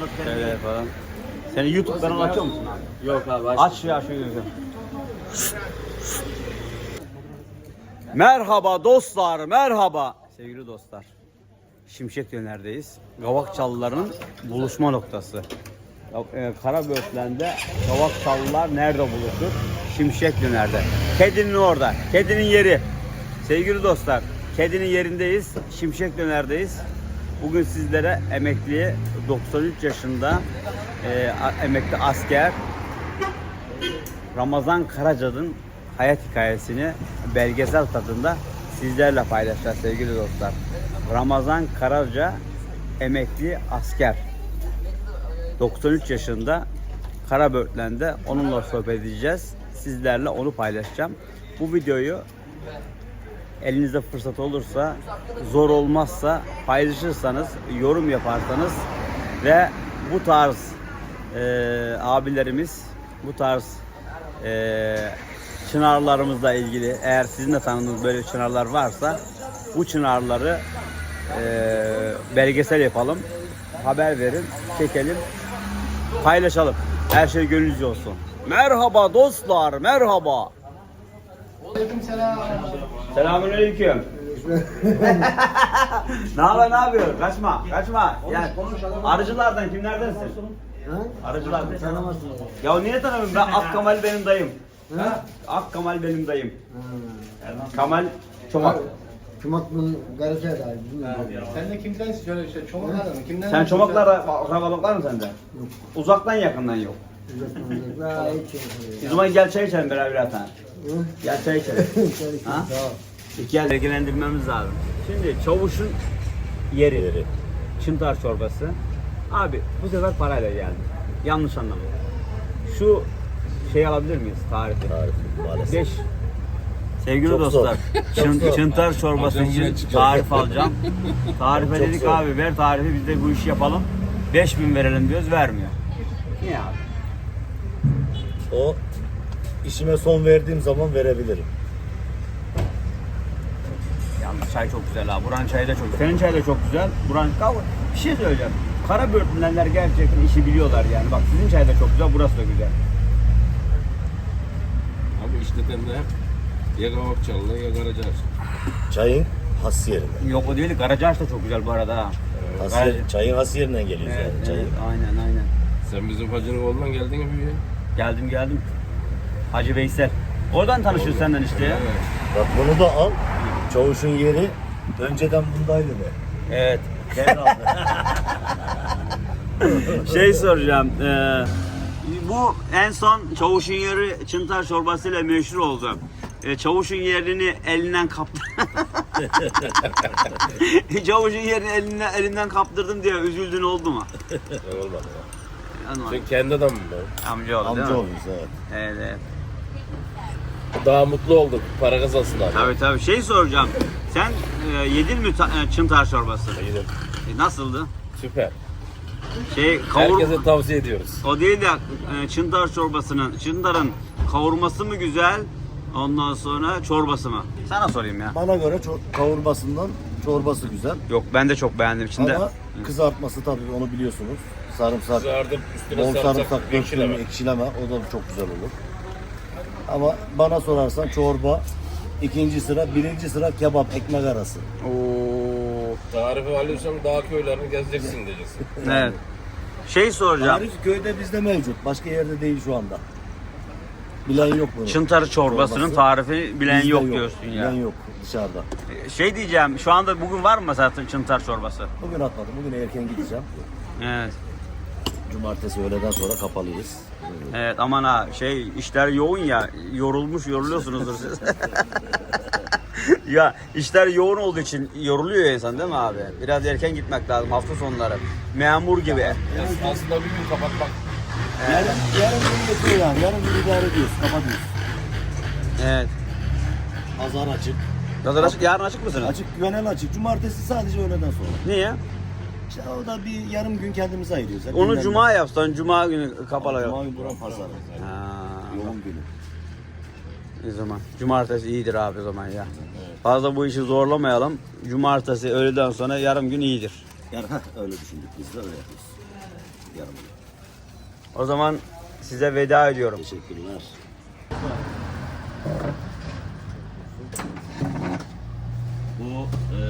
TL falan. Senin YouTube kanalı açıyor musun? Yok abi aç. Aç ya şu yüzü. Merhaba dostlar, merhaba. Sevgili dostlar. Şimşek Döner'deyiz. Gavakçalıların buluşma noktası. Ya, e, Karaböğütlen'de Gavakçalılar nerede buluşur? Şimşek Döner'de. Kedinin orada. Kedinin yeri. Sevgili dostlar, kedinin yerindeyiz. Şimşek Döner'deyiz. Bugün sizlere emekli 93 yaşında e, emekli asker Ramazan Karaca'nın hayat hikayesini belgesel tadında sizlerle paylaşacağız sevgili dostlar. Ramazan Karaca emekli asker. 93 yaşında Karaböğütlen'de onunla sohbet edeceğiz. Sizlerle onu paylaşacağım. Bu videoyu elinizde fırsat olursa, zor olmazsa paylaşırsanız, yorum yaparsanız ve bu tarz e, abilerimiz, bu tarz e, çınarlarımızla ilgili eğer sizin de tanıdığınız böyle çınarlar varsa bu çınarları e, belgesel yapalım, haber verin, çekelim, paylaşalım. Her şey gönlünüzce olsun. Merhaba dostlar, merhaba. Selamünaleyküm. ne haber, ne yapıyorsun? Kaçma, kaçma. Yani arıcılardan kimlerdensin? Arıcılardan. Tanımazsın. Ya niye tanımıyorum? Ben Ak Kamal benim dayım. Ak Kamal benim dayım. Kamal Çomak. Çomaklı'nın garajı herhalde. Sen de kimdensin şöyle işte çomaklardan mı? Kimden? Sen çomaklara akrabalık var mı sende? Uzaktan yakından yok. Uzatmayacak. Ha, hiç yok. O zaman gel çay içelim beraber bir tane. Gel çay içelim. Ha? ol. Gel bilgilendirmemiz lazım. Şimdi çavuşun yeri. Çıntar çorbası. Abi bu sefer parayla geldi. Yanlış anlama. Şu şey alabilir miyiz tarifi? Maalesef. 5 Sevgili Çok dostlar, çın, çıntar çorbası için tarif alacağım. Tarife Çok dedik zor. abi ver tarifi biz de bu işi yapalım. 5000 verelim diyoruz vermiyor. Niye abi? O işime son verdiğim zaman verebilirim. Yalnız çay çok güzel ha. Buranın çayı da çok güzel. Senin çay da çok güzel. Buranın Kavga- Bir şey söyleyeceğim. Kara börtünlenler gerçekten işi biliyorlar yani. Bak sizin çay da çok güzel, burası da güzel. Abi işleten de hep ya Kavakçalı'na ya Karacaağız. Çayın has yerinden. Yok o değil, Karacaağaç da çok güzel bu arada ha. Has Karaca- yer- çayın has yerinden geliyor Evet, yani. Çayın. evet, aynen aynen. Sen bizim Hacı'nın oğlundan geldin mi Geldim geldim. Hacı Veysel. Oradan tanışıyoruz senden işte ya. Bak bunu da al. Çavuşun yeri önceden bundaydı be. Evet. Devre aldı. Şey soracağım. eee, bu en son çavuşun yeri çıntar çorbasıyla meşhur oldu. E, çavuşun yerini elinden kaptı. çavuşun yerini elinden, elinden kaptırdım diye üzüldün oldu mu? Olmadı ya. Anladım. Sen kendi adamın mı? Amca oldu değil Amca mi? olmuş evet. Evet, evet. Daha mutlu olduk. Para kazansın abi. Tabii tabii. Şey soracağım. Sen e, yedin mi ta- e, çıntar çorbası? Yedim. E, nasıldı? Süper. Şey kavur... Herkese tavsiye ediyoruz. O değil de e, çıntar çorbasının, çıntarın kavurması mı güzel, ondan sonra çorbası mı? Sana sorayım ya. Bana göre çor- kavurmasından çorbası güzel. Yok ben de çok beğendim şimdi. Ama kızartması tabii onu biliyorsunuz. Sarımsak, Kızardım üstüne bol sarımsak, sarımsak ekşileme. ekşileme o da çok güzel olur. Ama bana sorarsan çorba, ikinci sıra, birinci sıra kebap, ekmek arası. Oo. Tarifi alıyorsan dağ köylerini gezeceksin diyeceksin. Evet. Şey soracağım. Tarif köyde bizde mevcut. Başka yerde değil şu anda. Bilen yok bunu. Çıntar çorbasının Çorbası. tarifi bilen Bizde yok, diyorsun ya. Bilen yok dışarıda. Şey diyeceğim, şu anda bugün var mı mesela çıntar çorbası? Bugün atmadım. Bugün erken gideceğim. Evet. Cumartesi öğleden sonra kapalıyız. Evet aman ha şey işler yoğun ya yorulmuş yoruluyorsunuzdur siz. ya işler yoğun olduğu için yoruluyor ya insan değil mi abi? Biraz erken gitmek lazım hafta sonları. Memur gibi. Aslında bir gün kapatmak Yarın, yarın gün geçiyor yani. Yarın gün idare ediyoruz. Kapatıyoruz. Evet. Pazar açık. Yazar açık, yarın açık mısınız? Açık, güvenel açık. Cumartesi sadece öğleden sonra. Niye? İşte o da bir yarım gün kendimize ayırıyoruz. Onu dinlenme. cuma yapsan cuma günü kapalı. Cuma günü buran pazar. Ha, Yoğun günü. o zaman. Cumartesi iyidir abi o zaman ya. Fazla bu işi zorlamayalım. Cumartesi öğleden sonra yarım gün iyidir. Yani heh, öyle düşündük biz de öyle yapıyoruz. Yarım. O zaman size veda ediyorum. Teşekkürler. Bu e,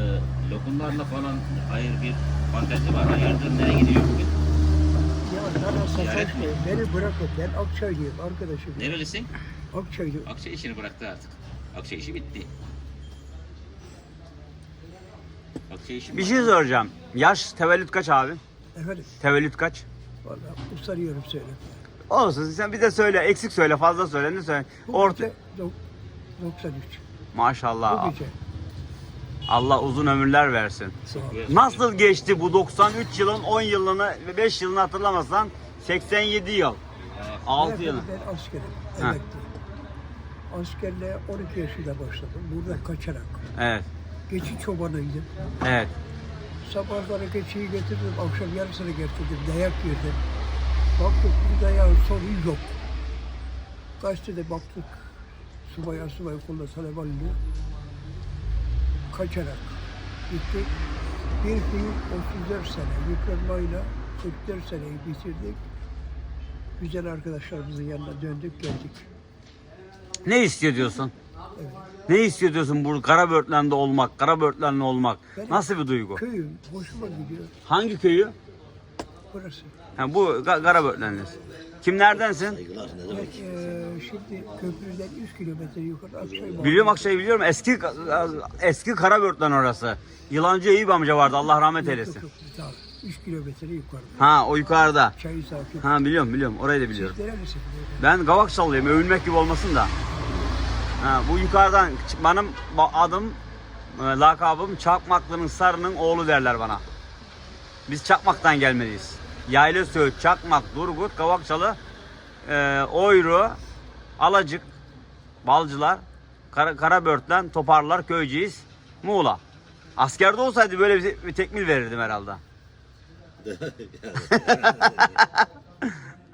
lokumlarla falan hayır bir fantezi var. Hayırdır nereye gidiyor bugün? Ya sana Ziyaret sataşmayın. Beni bırakın. Ben Akçaylıyım arkadaşım. Nerelisin? Akçaylı. Akçay işini bıraktı artık. Akçay işi bitti. Akçay işi Bir şey soracağım. Yaş tevellüt kaç abi? Efendim. Tevellüt kaç? Vallahi usanıyorum söyle. Olsun sen bir de söyle. Eksik söyle fazla söyle. Ne söyle? Bu Orta. gece dok- 93. Maşallah. Bu gece. Allah uzun ömürler versin. Nasıl geçti bu 93 yılın 10 yılını ve 5 yılını hatırlamasan 87 yıl. 6 yıl. Ben askerim. Ha. Emekli. Askerliğe 12 yaşında başladım. Burada kaçarak. Evet. Geçi çobanıydım. Evet. Sabahları geçiyi getirdim. Akşam yarısını getirdim. Dayak yedim. Baktık bu dayağın sonu yok. Gazetede baktık. Subay Asubay Kulda Talebanlı. Kaçarak gittik. Bir fiil 34 sene yıpranmayla 44 seneyi bitirdik. Güzel arkadaşlarımızın yanına döndük geldik. Ne hissediyorsun? Evet. Ne hissediyorsun bu kara börtlen'de olmak, kara börtlen'le olmak? Benim Nasıl bir duygu? Köyüm hoşuma gidiyor. Hangi köyü? Burası. Ha, bu Ga- kara börtlen'desin. Kimlerdensin? Saygılar ne demek? eee, şimdi köprüden 3 kilometre yukarı Akçay Biliyorum Akşay'ı biliyorum. Eski eski kara börtlen orası. Yılancı Eyüp amca vardı. Allah rahmet eylesin. 3 kilometre yukarıda. Ha o yukarıda. Çayı sakin. Ha biliyorum biliyorum. Orayı da biliyorum. Ben Gavakçalıyım. Övünmek gibi olmasın da. Ha, bu yukarıdan benim ba- adım e, lakabım Çakmaklı'nın Sarı'nın oğlu derler bana. Biz Çakmak'tan gelmeliyiz. Yayla Söğüt, Çakmak, Durgut, Kavakçalı, e, Oyru, Alacık, Balcılar, Kara, Karabörtlen, Toparlar, Köyceğiz, Muğla. Askerde olsaydı böyle bir, bir tekmil verirdim herhalde.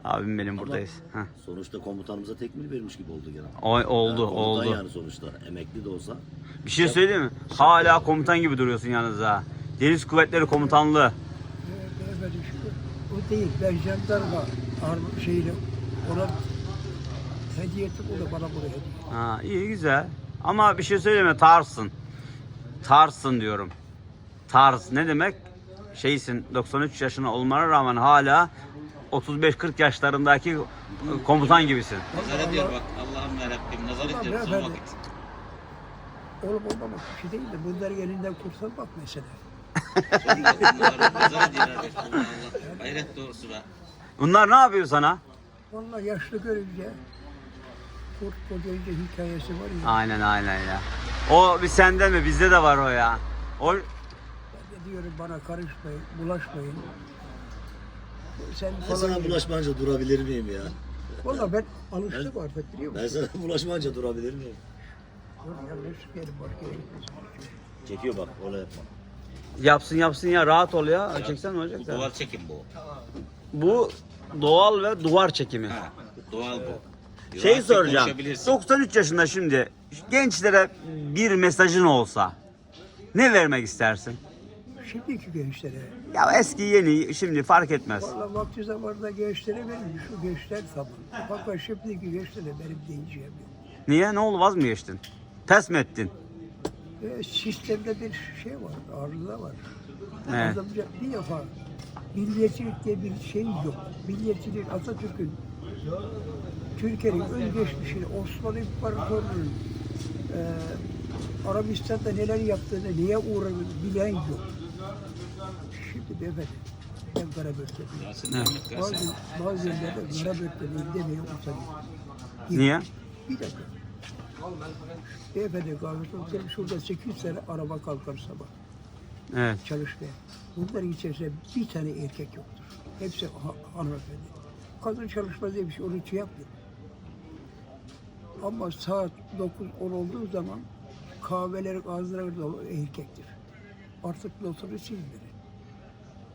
Abim benim buradayız. Heh. Sonuçta komutanımıza tekmil vermiş gibi oldu gene. O- oldu, Komutan oldu. yani sonuçta. Emekli de olsa. Bir şey söyleyeyim mi? Hala komutan gibi duruyorsun yalnız ha. Deniz Kuvvetleri Komutanlığı. Değil. Ben jandarma ar- şeyle ona hediye ettim. O da bana buraya hediye. Ha, iyi güzel. Ama bir şey söyleyeyim mi? Tarsın. Tarsın diyorum. Tarz ne demek? Şeysin 93 yaşına olmana rağmen hala 35-40 yaşlarındaki komutan gibisin. Nazar ediyor bak Allah'ım yarabbim nazar Tamam, ediyor son beyefendi. vakit. Olup olmamak bir şey değil de bunları elinden kurtarmak mesele. Hayret doğrusu be. Bunlar ne yapıyor sana? Vallahi yaşlı görünce kurt kocayınca hikayesi var ya. Aynen aynen ya. O bir sende mi? Bizde de var o ya. O Ben de diyorum bana karışmayın, bulaşmayın. Sen Ben falan sana gibi. bulaşmayınca durabilir miyim ya? Valla ben alıştım artık biliyor Ben musun? sana bulaşmayınca durabilir miyim? Dur yanlış yerim gitmesin. Çekiyor bak öyle yapma. Yapsın yapsın ya rahat ol ya. Çeksen ne olacak? Bu ya? duvar çekim bu. Bu doğal ve duvar çekimi. Ha, doğal bu. Şey Rahatça soracağım. konuşabilirsin. 93 yaşında şimdi gençlere bir mesajın olsa ne vermek istersin? Şimdiki gençlere, Ya eski yeni şimdi fark etmez. valla vakti zamanında gençlere benim şu gençler tamam. Fakat şimdiki gençlere benim diyeceğim yok. Niye? Ne oldu vaz mı geçtin? Ters mi ettin? E, sistemde bir şey var, arıza var. Evet. Bir defa milliyetçilik diye bir şey yok. Milliyetçilik Atatürk'ün Türkiye'nin özgeçmişini, Osmanlı İmparatorluğu'nun e, Arabistan'da neler yaptığını, niye uğradığını bilen yok. Şimdi beyefendi, ben Mehmet Bazı, bazı yerlerde Karabök'teyim demeye utanıyorum. Niye? Bir dakika. Beyefendi kahvesi şurada 8 tane araba kalkar sabah Evet. çalışmaya. Bunların içerisinde bir tane erkek yoktur. Hepsi ha- hanımefendi. Kadın çalışma diye bir şey onun için yapmıyor. Ama saat 9-10 olduğu zaman kahvelerin ağzına dolu erkektir. Artık notunu silmedi.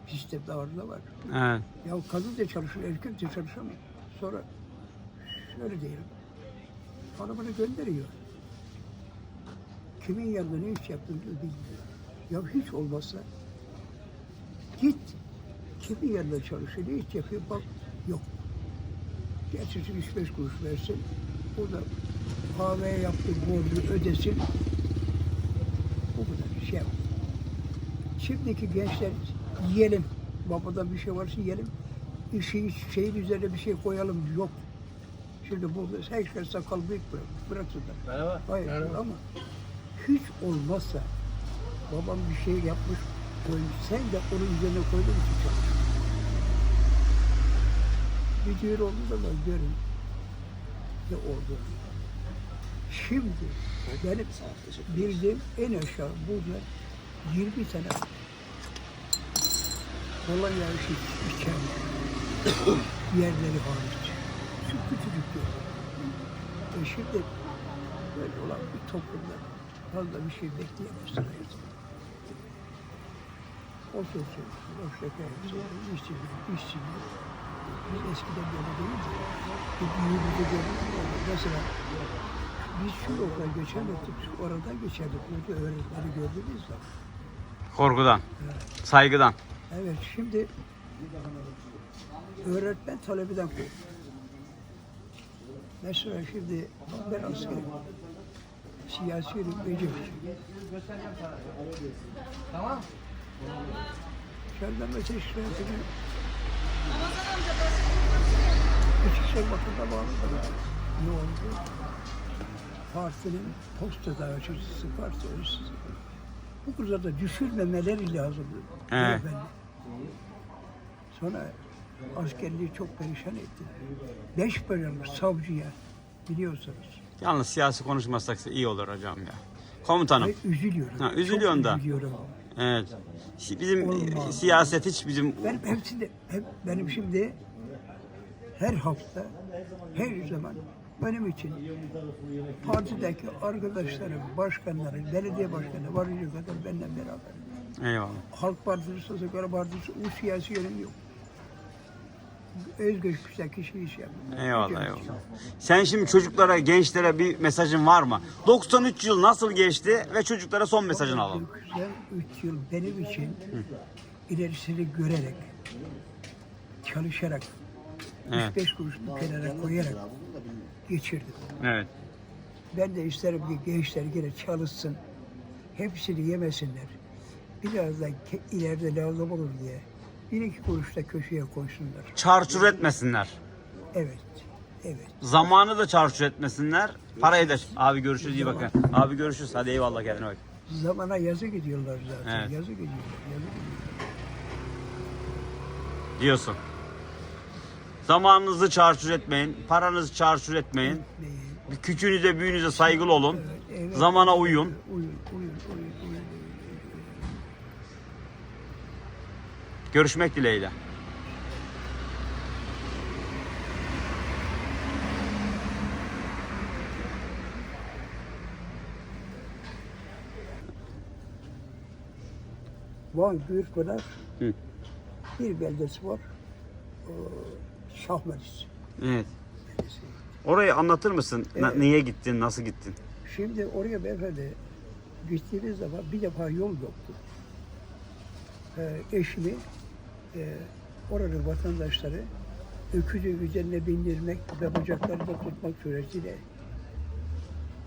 Sistemde arıza var. Evet. Ya kadın da çalışır, erkek de çalışamıyor. Sonra şöyle diyelim. Hanımını gönderiyor. Kimin yanında ne iş yaptığını bilmiyor. Ya hiç olmazsa git kimin yanında çalışıyor, ne iş yapıyor bak yok. Getirsin üç beş kuruş versin. O da kahveye yaptığı borcu ödesin. Bu kadar şey. Şimdiki gençler yiyelim. Babada bir şey varsa yiyelim. Bir şey, şeyin üzerine bir şey koyalım. Yok. Şimdi burada her şey sakal büyük bırak. Merhaba. Hayır ama hiç olmazsa babam bir şey yapmış koymuş. Sen de onun üzerine koyduğun için çalış. Bir düğün olduğu zaman görün ne oldu. Şimdi benim bildiğim en aşağı burada 20 tane Polonya işi içen yerleri hariç. E şimdi böyle olan bir toplumda fazla bir şey bekleyemezsin hayatım. O sosyal, o şeker, işçilik, işçilik. Biz eskiden böyle değildi. Bir büyüğümüzde görüyoruz. Mesela biz şu yoldan geçerdik, şu oradan geçerdik. Burada öğretmeni gördünüz mü? Korkudan, saygıdan. Evet, şimdi öğretmen talebeden korkuyor. Mesela şimdi ben askerim. Siyasi beceriyorum. Tamam. Mesela şikayetini İçişleri Bakanı'na bağlı Ne oldu? Partinin posta dağıtıcısı, parti öğrencisi. Bu kadar da düşürmemeleri lazımdı. Evet. beyefendi. Sonra askerliği çok perişan etti. Beş bölümlü savcıya biliyorsunuz. Yalnız siyasi konuşmasak iyi olur hocam ya. Komutanım. Ve üzülüyorum. Ha, üzülüyorsun Çok da. Üzülüyorum. Evet. Bizim Olmaz. siyaset hiç bizim Benim hepsinde, hep benim şimdi her hafta, her zaman benim için partideki arkadaşlarım, başkanları, belediye başkanı varıncaya kadar benden beraber. eyvallah. Halk Partisi, Sosyal Partisi, o siyasi yönüm yok. Özgeçmişteki şey iş yapıyorum. Eyvallah eyvallah. Sen şimdi çocuklara, gençlere bir mesajın var mı? 93 yıl nasıl geçti ve çocuklara son mesajını alalım. Güzel üç yıl benim için ilerisini görerek, çalışarak, Evet. üç beş kuruş bir kenara koyarak geçirdim. Evet. Ben de isterim ki gençler yine çalışsın. Hepsini yemesinler. Biraz da ke- ileride lazım olur diye. Bir iki kuruş da köşeye koysunlar. Çarçur etmesinler. Evet. Evet. Zamanı da çarçur etmesinler. Parayı da. Abi görüşürüz iyi bakın. Abi görüşürüz. Hadi eyvallah kendine bak. Zamana yazı gidiyorlar zaten. Evet. Yazı gidiyorlar. Yazı gidiyorlar. Diyorsun. Zamanınızı çarçur etmeyin. Paranızı çarçur etmeyin. Bir küçüğünüze büyüğünüze saygılı olun. Evet, evet. Zamana uyun. Uyun, uyun, uyun, uyun, uyun. Görüşmek dileğiyle. Van Gürpınar Hı. bir beldesi var. Ee. Evet. Orayı anlatır mısın? Na- Evet. niye gittin? Nasıl gittin? Şimdi oraya beyefendi gittiğimiz zaman bir defa yol yoktu. Ee, eşimi e, oranın vatandaşları öküzü üzerine bindirmek ve bacaklarını tutmak suretiyle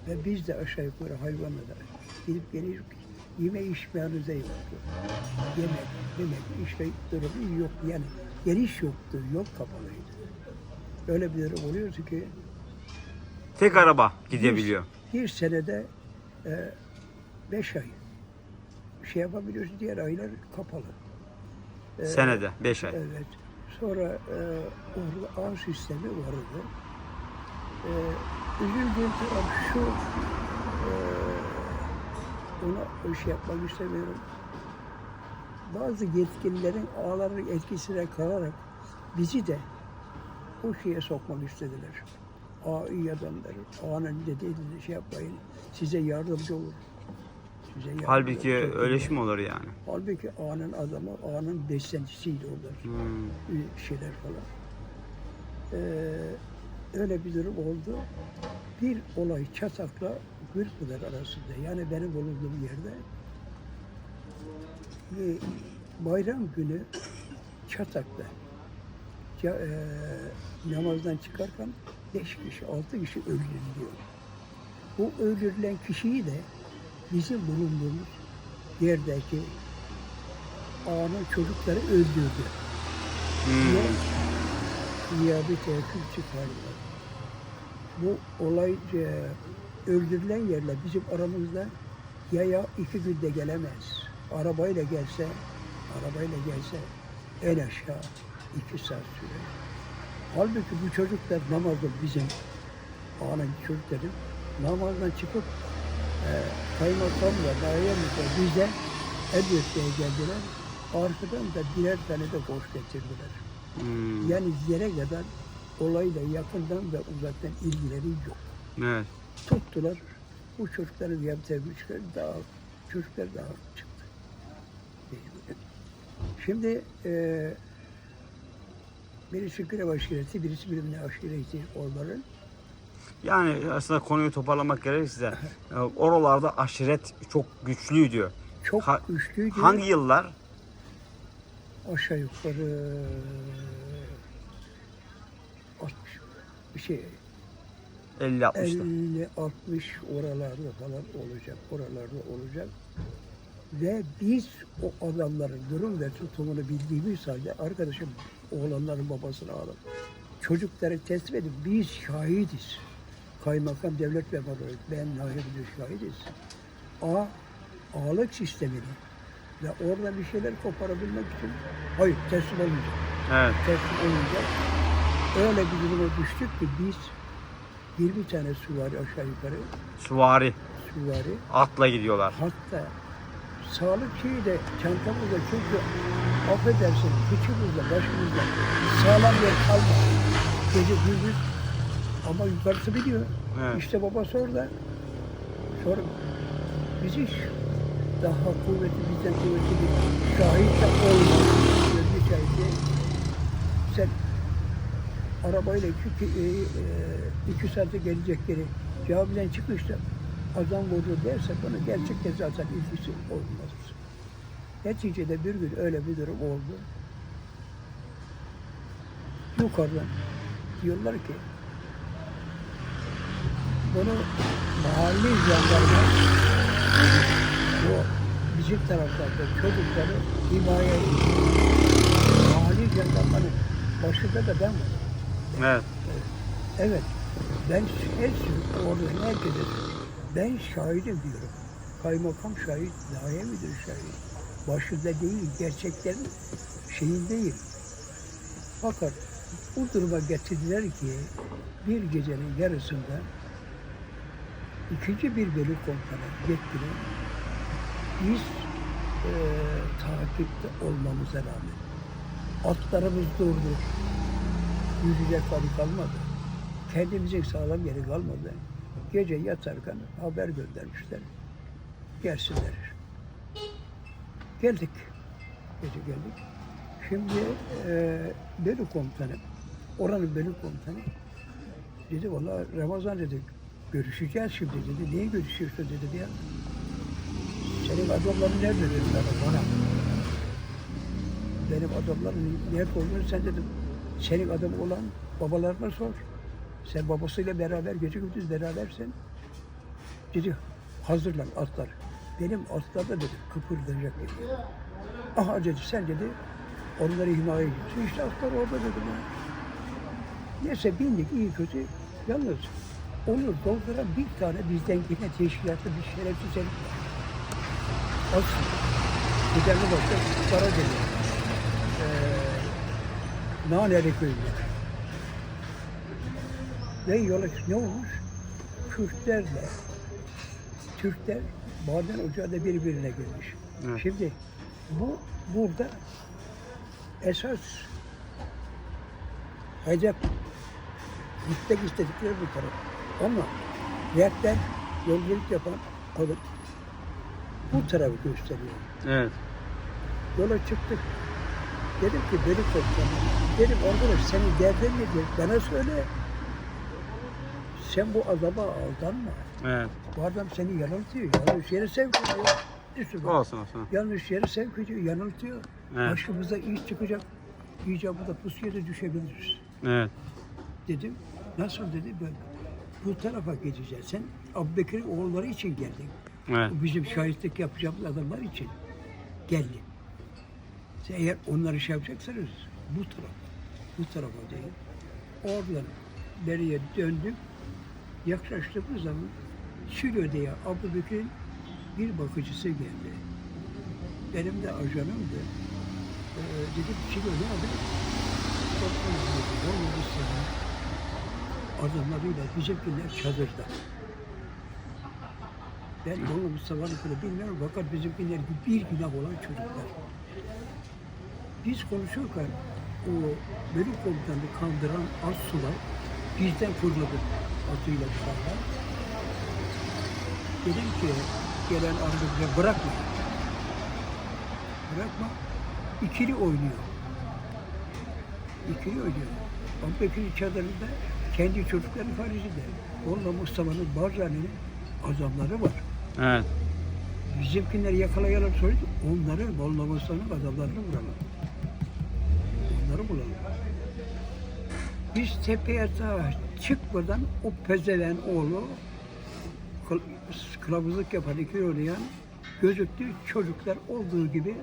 ve biz de aşağı yukarı hayvanla da gidip gelirdik. Yeme içmeyanıza yoktu. Yemek, yemek, içme durumu yok. Yani geliş yoktu, yol kapalıydı. Öyle bir durum oluyordu ki Tek araba gidebiliyor. bir senede e, beş ay şey yapabiliyorsun. Diğer aylar kapalı. Senede 5 ay. Evet. Sonra e, orada ağ sistemi vardı. E, üzüldüğüm taraf şu e, ona şey yapmak istemiyorum. Bazı yetkililerin ağların etkisine kalarak bizi de o şeye sokmak istediler. Ağa iyi adamlar. Ağanın dediğini şey yapmayın. Size yardımcı olur. Size yardımcı Halbuki olur. öyle iş mi olur yani? Halbuki ağanın adamı, ağanın beslentisiydi onlar. Hmm. Şeyler falan. Ee, öyle bir durum oldu. Bir olay Çatak'la Gürpınar arasında. Yani benim bulunduğum yerde. Bir bayram günü Çatak'ta ca- e, namazdan çıkarken beş kişi, altı kişi öldürülüyor. Bu öldürülen kişiyi de bizim bulunduğumuz yerdeki ağanın çocukları öldürdü. Diye, diye bir tevkif çıkardılar. Bu olay e, öldürülen yerle bizim aramızda yaya iki günde gelemez. Arabayla gelse, arabayla gelse en aşağı iki saat sürer. Halbuki bu çocuklar namazda bizim ağanın çocukları namazdan çıkıp kaymakamla, dairemizle bize el öpmeye geldiler. Arkadan da birer tane de koş getirdiler. Hmm. Yani yere kadar olayla yakından ve uzaktan ilgileri yok. Evet. Tuttular. Bu çocukların yaptığı güçler daha çocuklar daha çıktı. Şimdi e, birisi Grev aşireti, birisi birbirine aşireti onların. Yani aslında konuyu toparlamak gerekirse e, oralarda aşiret çok güçlüydü. Çok Ha- güçlüydü. Hangi yıllar? Aşağı yukarı 60 bir şey 50 60'ta. 50 60 oralarda falan olacak. Oralarda olacak. Ve biz o adamların durum ve tutumunu bildiğimiz halde arkadaşım oğlanların babasını alıp çocukları teslim edip biz şahidiz. Kaymakam devlet memuru ben Nahi Müdür şahidiz. A ağalık sistemini ve orada bir şeyler koparabilmek için hayır teslim olmayacak. Evet. Teslim olmayacak. Öyle bir duruma düştük ki biz 20 tane süvari aşağı yukarı Süvari. süvari Atla gidiyorlar. hatta sağlık şeyi de çantamızda çünkü affedersin kıçımızda başımızda sağlam yer kalmadı. Gece gündüz ama yukarısı biliyor. Evet. İşte babası orada. Sonra biz hiç daha kuvvetli bizden kuvvetli bir şahit de olmaz. Bir şahit sen arabayla iki, e, e, iki saate gelecek yeri camiden çıkışta adam vurdu derse bana gerçekten zaten ilgisi olmaz. Neticede bir gün öyle bir durum oldu. Yukarıdan diyorlar ki bunu mahalle jandarma bu bizim taraflarda çocukları himaye ediyor. Mahalle jandarmanın başında da ben varım. Evet. Evet. Ben her orada herkese ben şahidim diyorum. Kaymakam şahit, daire müdür şahit. Başında değil, gerçeklerin şeyindeyim. Fakat bu duruma getirdiler ki bir gecenin yarısında ikinci bir bölük komutanı getirin. Biz eee takipte olmamıza rağmen atlarımız durdu. Yürüyecek hali kalmadı. Kendimizin sağlam yeri kalmadı. Gece yatarken haber göndermişler. Gelsinler. Geldik. Gece geldik. Şimdi e, bölük komutanı, oranın bölük komutanı dedi valla Ramazan dedi görüşeceğiz şimdi dedi. Niye görüşüyorsun dedi ya. Senin adamların nerede dedi bana. bana. Benim adamlarım nerede olduğunu sen dedim. Senin adam olan babalarına sor. Sen babasıyla beraber gece gündüz berabersen dedi hazırlan atlar. Benim atlarda dedi kıpırdayacak dedi. Aha dedi sen dedi onları himaye ediyorsun. İşte atlar orada dedim ya. Neyse bindik iyi kötü. Yalnız onu dolduran bir tane bizden yine teşkilatlı bir şerefsiz herif var. Az Giderli başta para geliyor. Ee, Naneli köyünde. Ve yola ne olmuş? Kürtlerle Türkler maden ocağında birbirine girmiş. Evet. Şimdi bu burada esas hedef gitmek istedikleri bu taraf. Ama rehber yolculuk yapan adam bu tarafı gösteriyor. Evet. Yola çıktık. Dedim ki beni komutanım. Dedim arkadaş senin derdin nedir? Bana söyle. Sen bu adama aldanma. Evet. Bu adam seni yanıltıyor. Yanlış yere sevk ediyor. Üstüne. Olsun olsun. Yanlış yere sevk ediyor, yanıltıyor. Evet. Başımıza iş çıkacak. icabında pusuya da düşebiliriz. Evet. Dedim. Nasıl dedi ben bu tarafa gideceğiz. Sen Abubekir'in oğulları için geldin. Evet. Bizim şahitlik yapacağımız adamlar için geldin. Sen eğer onları şey yapacaksanız bu taraf, bu tarafa değil. Oradan beriye döndük. Yaklaştığımız zaman Şilo'da Abu Bekir'in bir bakıcısı geldi. Benim de ajanımdı. Ee, dedim Şilo nerede? Olmadı sana. Adamlarıyla bizimkiler çadırda. Ben onu Mustafa'nın bilmiyorum fakat bizimkiler bir günah olan çocuklar. Biz konuşurken o bölük komutanını kandıran az sular bizden fırladı atıyla dışarıdan. Dedim ki gelen arkadaşa bırakma. Bırakma. İkili oynuyor. İkili oynuyor. Abubekir'in çadırında kendi çocukları haricinde. Onunla Mustafa'nın Barzani'nin adamları var. Evet. Bizimkileri yakalayarak söyledi. Onları Mollamasa'nın adamlarını vuralım. Onları bulalım. Biz tepeye daha çıkmadan o pezelen oğlu kıl- kılavuzluk yapan iki oynayan gözüktü. Çocuklar olduğu gibi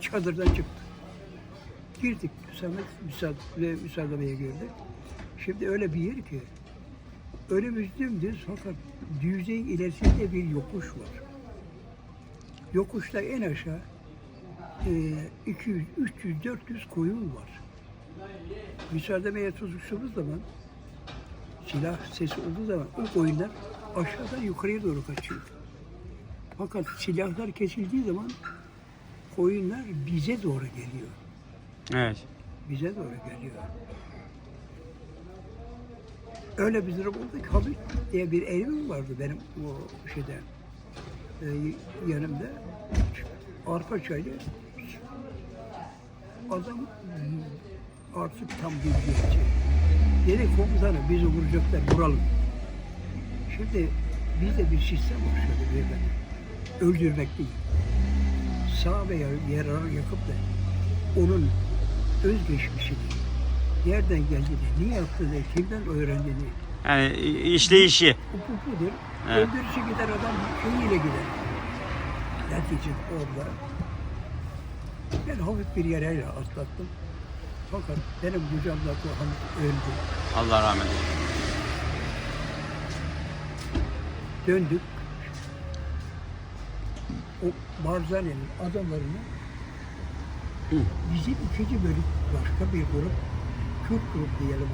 çadırdan çıktı. Girdik. Müsaade, müsaade, müsaadeye girdik. Şimdi öyle bir yer ki önümüz dümdüz fakat yüzeyin ilerisinde bir yokuş var. Yokuşta en aşağı e, 200, 300, 400 koyun var. Müsaademeye tutuştuğumuz zaman silah sesi olduğu zaman o koyunlar aşağıdan yukarıya doğru kaçıyor. Fakat silahlar kesildiği zaman koyunlar bize doğru geliyor. Evet. Bize doğru geliyor. Öyle bir durum oldu ki Hamit diye bir evim vardı benim o şeyde e, yanımda. Arpa çayı adam artık tam bir genci. Dedi komutanım bizi vuracaklar vuralım. Şimdi bizde bir sistem var şöyle beyefendi. Öldürmek değil. Sağ veya yarar yakıp da onun özgeçmişini, nereden geldiğini, niye yaptığını, kimden öğrendiğini, Yani işleyişi. bu bu budur. Evet. Öldürüşü gider adam şeyiyle gider. Netice orada. Ben hafif bir yareyle atlattım. Fakat benim kucağımdaki Hamit öldü. Allah rahmet eylesin. Döndük. O Barzani'nin adamlarını bizim ikinci bölük başka bir grup, Kürt grup diyelim.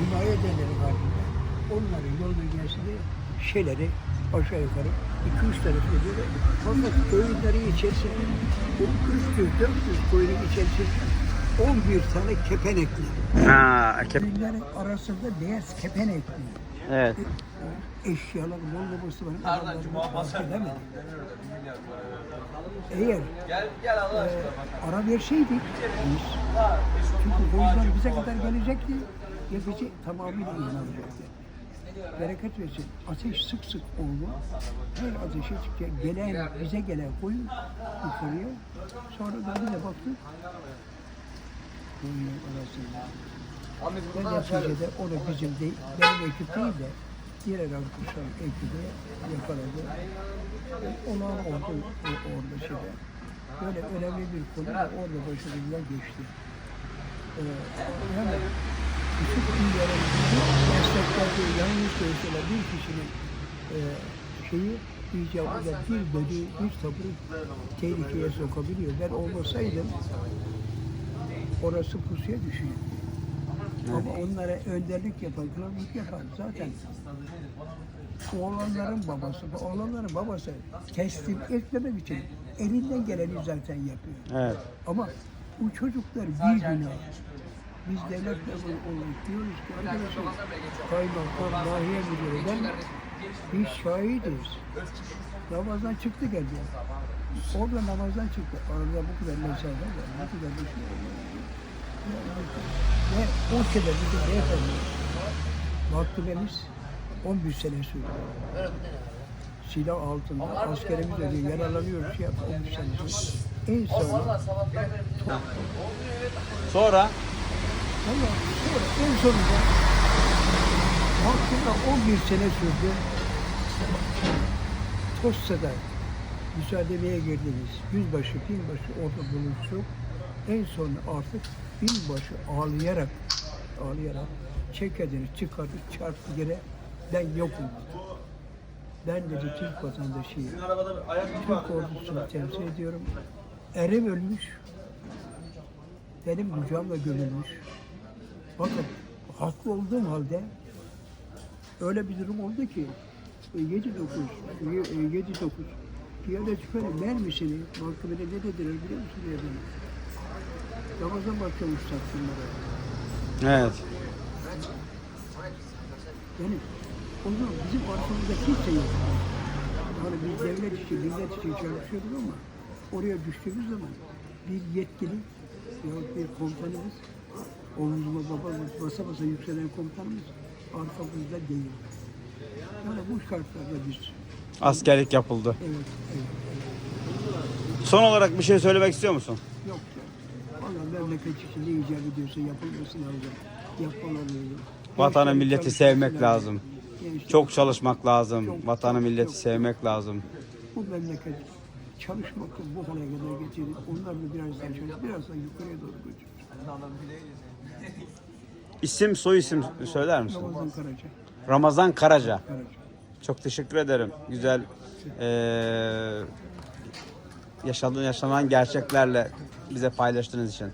Himaye edenlerin halinde onların yolda gelsinde şeyleri aşağı yukarı iki üç taraf ediyor. Fakat koyunların içerisinde o 300 400 koyunun içerisinde 11 tane kepenekli. Ha, kep- Koyunların arasında beyaz kepenekli evet. eşyalar Molla Mustafa'nın adamlarını fark edemedi. Eğer e, ara verseydik biz, çünkü koyunlar bize kadar gelecekti ve bizi tamamıyla inanacaktı. Bereket versin. Ateş sık sık oldu. Her ateşe çıkacak. Gelen, bize gelen koyun yukarıya. Sonra da bir de baktık. Koyunun arasında. Ve neticede o da bizim değil, benim ekip değil de diğer arkadaşlarım ekibi yakaladı. Olan oldu o, orada şeyde. Böyle önemli bir konu da orada başarıyla geçti. Ee, yani küçük bir yere mesleklerde yanlış olsalar bir kişinin e, şeyi icabında bir bölü, bir tabu tehlikeye sokabiliyor. Ben olmasaydım orası pusuya düşüyor. Ama onlara önderlik yapan, krallık yapan zaten oğlanların babası, oğlanların babası teslim etmemek için elinden geleni zaten yapıyor. Evet. Ama bu çocuklar bir günah. Biz devletle olarak diyoruz ki arkadaşlar kaymakam, nahiye müdürü ben biz şahidiz. Namazdan çıktı geldi. Orada namazdan çıktı. Arada bu kadar mesafe var. Bu kadar bir şey. Ve o kadar bizim beyefendi mahkememiz 11 sene sürdü. Silah altında askerimiz öyle yaralanıyor şey yaptı 11 sene sürdü. En sonra Sonra Ama sonra en sonunda aslında 11 sene sürdü. Tosya'da müsaademeye girdiniz. Yüzbaşı, binbaşı orada buluştuk. En son artık binbaşı ağlayarak ağlayarak çekedini çıkardı, çarptı yere. Ben yokum. Ben dedi Türk vatandaşıyım. Türk ordusunu temsil ediyorum. Erem ölmüş. Benim kucağımda gömülmüş. Bakın haklı olduğum halde öyle bir durum oldu ki 7-9 7-9 piyade tüfeğinin mermisini mahkemede ne dediler biliyor musun? Ramazan başlamış bunlara. evet. Yani o zaman bizim arkamızda kimse yok. Yani biz devlet için, millet için çalışıyorduk ama oraya düştüğümüz zaman bir yetkili yahut bir komutanımız omuzuma babamız basa basa yükselen komutanımız arkamızda değil. Yani bu şartlarda biz Askerlik yapıldı. evet, evet, Son olarak bir şey söylemek istiyor musun? yok memleket için ne icap ediyorsa yapılması lazım. Yapmaları lazım. Vatanı milleti sevmek lazım. Çok çalışmak lazım. Çok, Vatanı milleti sevmek lazım. bu memleket çalışmakla bu hale kadar getirdik. Onlar da biraz daha çalışıp biraz daha yukarıya doğru götürür. İsim soy isim söyler misin? Ramazan Karaca. Ramazan Karaca. Karaca. Çok teşekkür ederim. Güzel eee yaşadığın yaşanan gerçeklerle bize paylaştığınız için.